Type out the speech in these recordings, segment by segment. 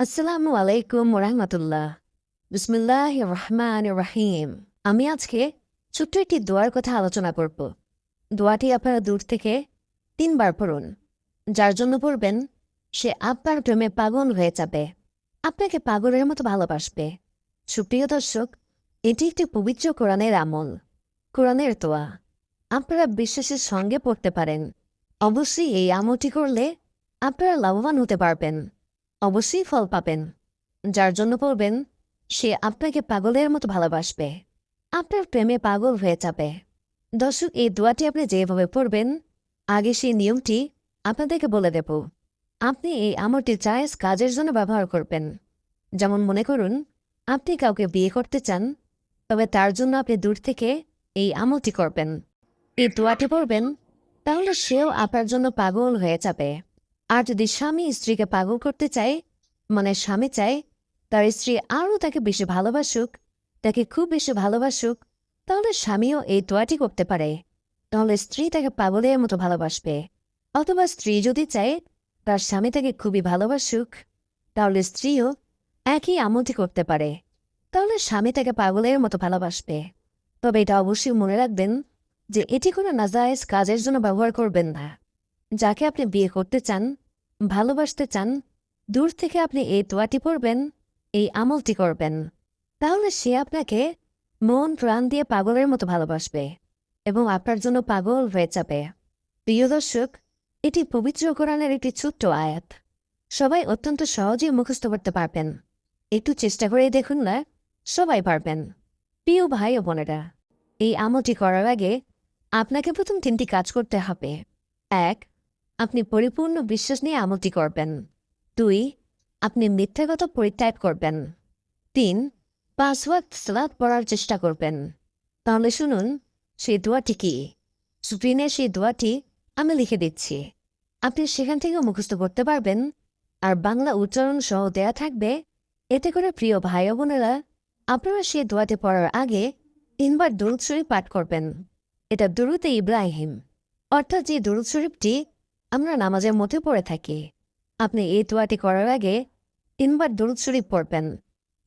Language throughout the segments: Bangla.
আসসালামু আলাইকুম রহমতুল্লাহ বিসমিল্লাহ রহমান রাহিম আমি আজকে ছোট্ট একটি দোয়ার কথা আলোচনা করব। দোয়াটি আপনারা দূর থেকে তিনবার পড়ুন। যার জন্য পড়বেন, সে আপনার প্রেমে পাগল হয়ে যাবে। আপনাকে পাগলের মতো ভালোবাসবে। সুপ্রিয় দর্শক, এটি একটি পবিত্র কোরআনের আমল, কোরআনের দোয়া। আপনারা বিশ্বাসের সঙ্গে পড়তে পারেন। অবশ্যই এই আমলটি করলে আপনারা লাভবান হতে পারবেন। অবশ্যই ফল পাবেন। যার জন্য পড়বেন, সে আপনাকে পাগলের মতো ভালোবাসবে। আপনার প্রেমে পাগল হয়ে যাবে। দর্শক, এই দোয়াটি আপনি যেভাবে পড়বেন, আগে সেই নিয়মটি আপনাদেরকে বলে দেব। আপনি এই আমলটি চায়েস কাজের জন্য ব্যবহার করবেন। যেমন মনে করুন, আপনি কাউকে বিয়ে করতে চান, তবে তার জন্য আপনি দূর থেকে এই আমলটি করবেন। এই দোয়াটি পড়বেন, তাহলে সেও আপনার জন্য পাগল হয়ে যাবে। আর যদি স্বামী স্ত্রীকে পাগল করতে চায় মানে স্বামী চায়, তার স্ত্রী আরও তাকে বেশি ভালোবাসুক, তাকে খুব বেশি ভালোবাসুক, তাহলে স্বামীও এই দোয়াটি করতে পারে। তাহলে স্ত্রী তাকে পাগলের মতো ভালোবাসবে। অথবা স্ত্রী যদি চায়, তার স্বামী তাকে খুবই ভালোবাসুক, তাহলে স্ত্রীও একই আমলটি করতে পারে। তাহলে স্বামী তাকে পাগলের মতো ভালোবাসবে। তবে এটা অবশ্যই মনে রাখবেন যে এটি কোনো নাজায়েজ কাজের জন্য ব্যবহার করবেন না। যাকে আপনি বিয়ে করতে চান, ভালোবাসতে চান, দূর থেকে আপনি এই তোয়াটি পড়বেন, এই আমলটি করবেন, তাহলে সে আপনাকে মন প্রাণ দিয়ে পাগলের মতো ভালোবাসবে এবং আপনার জন্য পাগল হয়ে যাবে। প্রিয় দর্শক, এটি পবিত্র কোরআনের একটি ছোট্ট আয়াত। সবাই অত্যন্ত সহজেই মুখস্থ করতে পারবেন। একটু চেষ্টা করে দেখুন না, সবাই পারবেন। প্রিয় ভাই ও বোনেরা, এই আমলটি করার আগে আপনাকে প্রথম তিনটি কাজ করতে হবে। এক আপনি পরিপূর্ণ বিশ্বাস নিয়ে আমলটি করবেন। দুই, আপনি মিথ্যাগত পরিত্যাগ করবেন। তিন পাসওয়ার্ড সালাদ পড়ার চেষ্টা করবেন। তাহলে শুনুন, সেই দোয়াটি কি? স্ক্রিনে সেই দোয়াটি আমি লিখে দিচ্ছি। আপনি সেখান থেকেও মুখস্থ করতে পারবেন। আর বাংলা উচ্চারণ সহ দেয়া থাকবে, এতে করে প্রিয় ভাই বোনেরা, আপনারা সেই দোয়াটি পড়ার আগে তিনবার দরুদ শরীফ পাঠ করবেন। এটা দুরুতে ইব্রাহিম। অর্থাৎ যে দরুদ শরীফটি আমরা নামাজের মধ্যে পড়ে থাকি। আপনি এই দোয়াটি করার আগে তিনবার দরুদ শরীফ পড়বেন।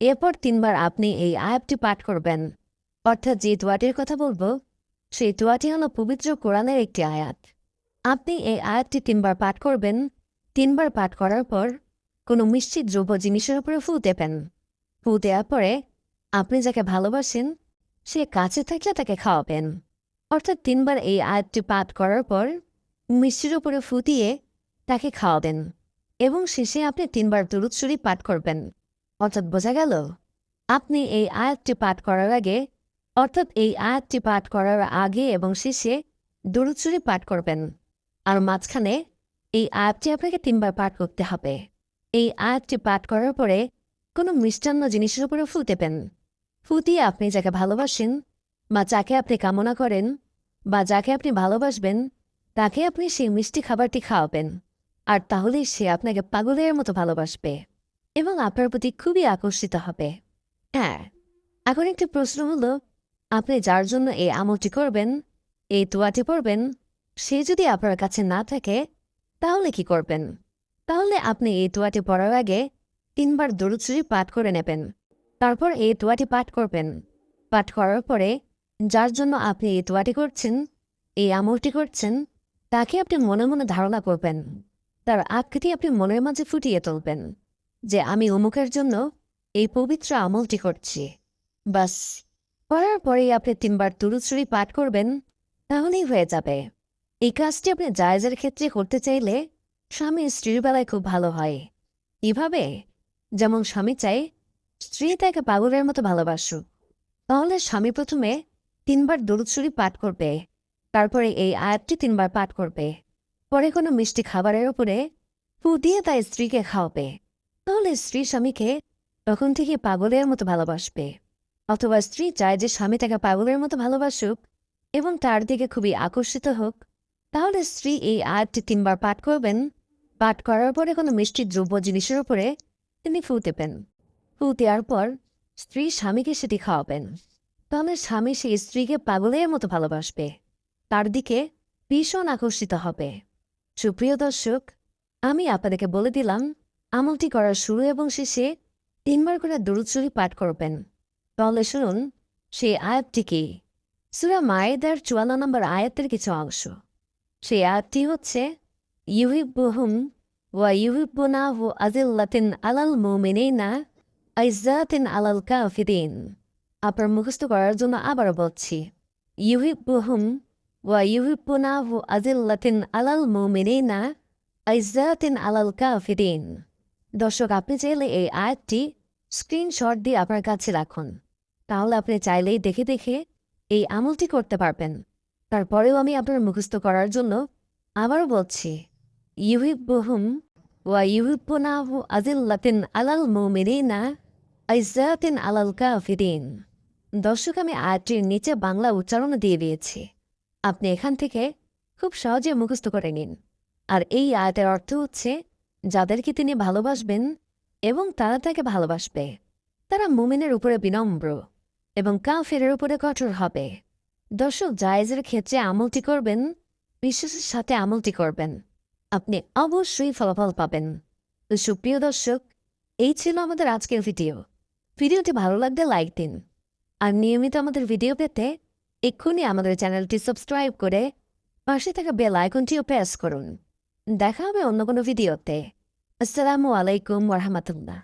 এরপর তিনবার আপনি এই আয়াতটি পাঠ করবেন। অর্থাৎ যে দোয়াটির কথা বলব, সেই দোয়াটি হল পবিত্র কোরআনের একটি আয়াত। আপনি এই আয়াতটি তিনবার পাঠ করবেন। তিনবার পাঠ করার পর কোনো মিষ্টি দ্রব্য জিনিসের উপরে ফু দেবেন। ফু দেওয়ার পরে আপনি যাকে ভালোবাসেন, সে কাছে থাকলে তাকে খাওয়াবেন। অর্থাৎ তিনবার এই আয়াতটি পাঠ করার পর মিষ্টির উপরে ফুটিয়ে তাকে খাওয়াবেন এবং শেষে আপনি তিনবার দুরুৎসরি পাঠ করবেন। অর্থাৎ বোঝা গেল, আপনি এই আয়াতটি পাঠ করার আগে, অর্থাৎ এই আয়াতটি পাঠ করার আগে এবং শেষে দুরুৎসরি পাঠ করবেন। আর মাঝখানে এই আয়াতটি আপনাকে তিনবার পাঠ করতে হবে। এই আয়াতটি পাঠ করার পরে কোনো মিষ্টান্ন জিনিসের উপরে ফু দেবেন ফু দিয়ে আপনি যাকে ভালোবাসেন বা যাকে আপনি কামনা করেন বা যাকে আপনি ভালোবাসবেন তাকে আপনি সেই মিষ্টি খাবারটি খাওয়াবেন, আর তাহলেই সে আপনাকে পাগলের মতো ভালোবাসবে এবং আপনার প্রতি খুবই আকর্ষিত হবে। হ্যাঁ এখন একটি প্রশ্ন হলো, আপনি যার জন্য এই আমলটি করবেন, এই তোয়াটি পড়বেন, সে যদি আপনার কাছে না থাকে, তাহলে কি করবেন? তাহলে আপনি এই তোয়াটি পড়ার আগে তিনবার দরুচুরি পাঠ করে নেবেন, তারপর এই তোয়াটি পাঠ করবেন। পাঠ করার পরে, যার জন্য আপনি এই তোয়াটি করছেন, এই আমলটি করছেন তাকে আপনি মনে মনে ধারণা করবেন। তার আকৃতি আপনি মনের মাঝে ফুটিয়ে তুলবেন যে, আমি অমুকের জন্য এই পবিত্র আমলটি করছি। বাস, করার পরেই আপনি তিনবার তুরুচুরি পাঠ করবেন, তাহলেই হয়ে যাবে। এই কাজটি আপনি জায়জের ক্ষেত্রে করতে চাইলে স্বামী স্ত্রীর বেলায় খুব ভালো হয়। এভাবে যেমন স্বামী চাই স্ত্রী তাকে পাগলের মতো ভালোবাসুক। তাহলে স্বামী প্রথমে তিনবার দরুদসুরি পাঠ করবে। তারপরে এই আয়াতটি তিনবার পাঠ করবে। পরে কোনো মিষ্টি খাবারের উপরে ফু দিয়ে তাই স্ত্রীকে খাওয়াবে। তাহলে স্ত্রী স্বামীকে তখন থেকে পাগলের মতো ভালোবাসবে। অথবা স্ত্রী চায় যে স্বামী তাকে পাগলের মতো ভালোবাসুক এবং তার দিকে খুবই আকর্ষিত হোক। তাহলে স্ত্রী এই আয়াতটি তিনবার পাঠ করবেন। পাঠ করার পরে কোনো মিষ্টি দ্রব্য জিনিসের উপরে তিনি ফু দেবেন। ফু দেওয়ার পর স্ত্রী স্বামীকে সেটি খাওয়াবেন। তাহলে স্বামী সেই স্ত্রীকে পাগলের মতো ভালোবাসবে। তার দিকে ভীষণ আকর্ষিত হবে। সুপ্রিয় দর্শক, আমি আপনাদেরকে বলে দিলাম, আমলটি করার শুরু এবং শেষে তিনবার করে দরুদ শরীফ পাঠ করবেন। তাহলে শুনুন, সেই আয়াতটি কি? সুরা মায়েদার চুয়ান্ন নম্বর আয়াতের কিছু অংশ। সেই আয়াতটি হচ্ছে, ইউহিব্বুহুম ওয়া ইউহিব্বুনা হু আজিল্লাতিন আলাল মুমিনিনা আইজাতিন আলাল কাফিরিন। আপনার মুখস্থ করার জন্য আবার বলছি, ইউহিব্বুহুম ওয়া ইউহিব্বুনা হু আজিল্লাতিন আলাল মুমিনিনা আইজাতিন আলাল কাফিরিন দর্শক, আপনি চাইলে এই আয়াতটি স্ক্রিনশট দিয়ে আপনার কাছে রাখুন। তাহলে আপনি চাইলেই দেখে দেখে এই আমলটি করতে পারবেন। তারপরেও আমি আপনার মুখস্থ করার জন্য আবারও বলছি, ইউহিব্বুহুম ওয়া ইউহিব্বুনাহু আজিল্লাতিন আলাল মুমিনিনা আইজাতিন আলাল কাফিরিন. দর্শক, আমি আয়াতটির নিচে বাংলা উচ্চারণ দিয়ে দিয়েছি। আপনি এখান থেকে খুব সহজে মুখস্থ করে নিন। আর এই আয়াতের অর্থ হচ্ছে, যাদেরকে তিনি ভালোবাসবেন এবং তারা তাকে ভালোবাসবে, তারা মুমিনের উপরে বিনম্র এবং কাফেরের উপরে কঠোর হবে। দর্শক, জায়েজের ক্ষেত্রে আমলটি করবেন, বিশ্বাসের সাথে আমলটি করবেন। আপনি অবশ্যই ফলাফল পাবেন। সুপ্রিয় দর্শক, এই ছিল আমাদের আজকের ভিডিও। ভিডিওটি ভালো লাগলে লাইক দিন। আর নিয়মিত আমাদের ভিডিও পেতে এক্ষুনি আমাদের চ্যানেলটি সাবস্ক্রাইব করে পাশে থাকা বেল আইকনটিও প্রেস করুন। দেখা হবে অন্য কোনো ভিডিওতে। আসসালামু আলাইকুম ওরহামতুল্লাহ